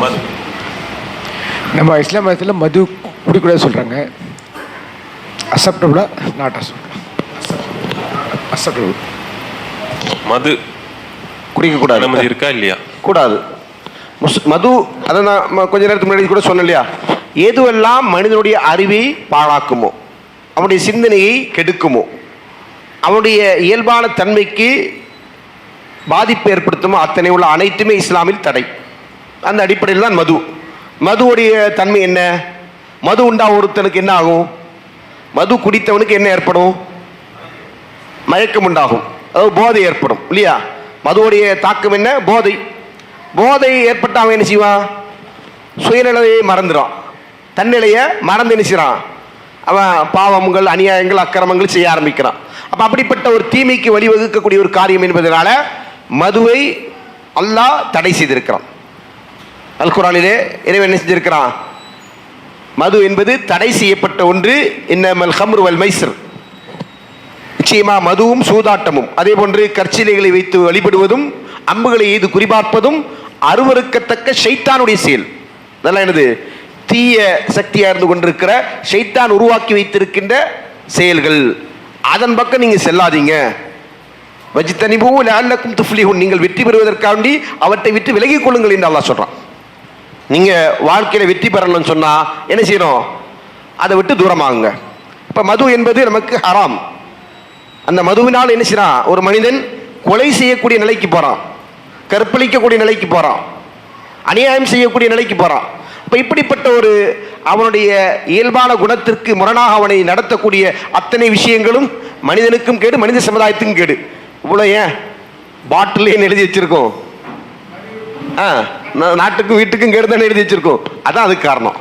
மது. நம்ம இஸ்லாம் மதத்தில் மது குடிக்கூடாது சொல்கிறாங்க அசப்டபுளா நாட் அசப்டபுள் அசப்டபுள் மது. குடிக்கக்கூடாது. அனுமதி இருக்கா இல்லையா? கூடாது. மது அதை நான் கொஞ்ச நேரத்துக்கு முன்னாடி கூட சொன்னேன் இல்லையா எதுவெல்லாம் மனிதனுடைய அறிவை பாழாக்குமோ? அவனுடைய சிந்தனையை கெடுக்குமோ? அவனுடைய இயல்பான தன்மைக்கு பாதிப்பு ஏற்படுத்துமோ? அத்தனை உள்ள அனைத்துமே இஸ்லாமில் தடை. அந்த அடிப்படையில் தான் மது. மதுவுடைய தன்மை என்ன? மது உண்டா ஒருத்தனுக்கு என்ன ஆகும்? மது குடித்தவனுக்கு என்ன ஏற்படும்? மயக்கம் உண்டாகும். அதாவது போதை ஏற்படும் இல்லையா? மதுவுடைய தாக்கம் என்ன? போதை. போதை ஏற்பட்ட அவன் என்ன செய்வான்? சுயநிலையை மறந்துடும் தன்னிலையை மறந்து என்ன செய்கிறான் அவன் பாவங்கள் அநியாயங்கள் அக்கிரமங்கள் செய்ய ஆரம்பிக்கிறான். அப்போ அப்படிப்பட்ட ஒரு தீமைக்கு வழிவகுக்கக்கூடிய ஒரு காரியம் என்பதனால மதுவை அல்லாஹ் தடை செய்திருக்கிறான். அல்குரானிலே இறைவன் என்ன செஞ்சிருக்கிறான்? மது என்பது தடை செய்யப்பட்ட ஒன்று. இன்னமல் ஹம்ரு வல் மைசர் நிச்சயமா மதுவும் சூதாட்டமும். அதே போன்று கற்சிலைகளை வைத்து வழிபடுவதும் அம்புகளை எய்து குறிபார்ப்பதும் அருவருக்கத்தக்க ஷைத்தானுடைய செயல். அதெல்லாம் என்னது? தீய சக்தியாக இருந்து கொண்டிருக்கிற ஷைத்தான் உருவாக்கி வைத்திருக்கின்ற செயல்கள். அதன் பக்கம் நீங்கள் செல்லாதீங்க. வஜித்தனிபூ லால்லக்கும் துஃப்லிஹூன். நீங்கள் வெற்றி பெறுவதற்காண்டி அவற்றை விட்டு விலகிக் கொள்ளுங்கள் என்று அல்லா சொல்கிறான் நீங்கள் வாழ்க்கையில் வெற்றி பெறணும்னு சொன்னால் என்ன செய்யணும்? அதை விட்டு தூரமாகுங்க. இப்போ மது என்பது நமக்கு ஹராம். அந்த மதுவினால் என்ன செய்யறான்? ஒரு மனிதன் கொலை செய்யக்கூடிய நிலைக்கு போகிறான் கற்பழிக்கக்கூடிய நிலைக்கு போகிறான் அநியாயம் செய்யக்கூடிய நிலைக்கு போகிறான் இப்போ இப்படிப்பட்ட ஒரு அவனுடைய இயல்பான குணத்திற்கு முரணாக அவனை நடத்தக்கூடிய அத்தனை விஷயங்களும் மனிதனுக்கும் கேடு மனித சமுதாயத்துக்கும் கேடு. இவ்வளோ ஏன்? பாட்டில் எழுதி வச்சிருக்கோம். ஆ. நாட்டுக்கும் வீட்டுக்கும் கேடு தானே எழுதி வச்சிருக்கோம். அதான் அதுக்கு காரணம்.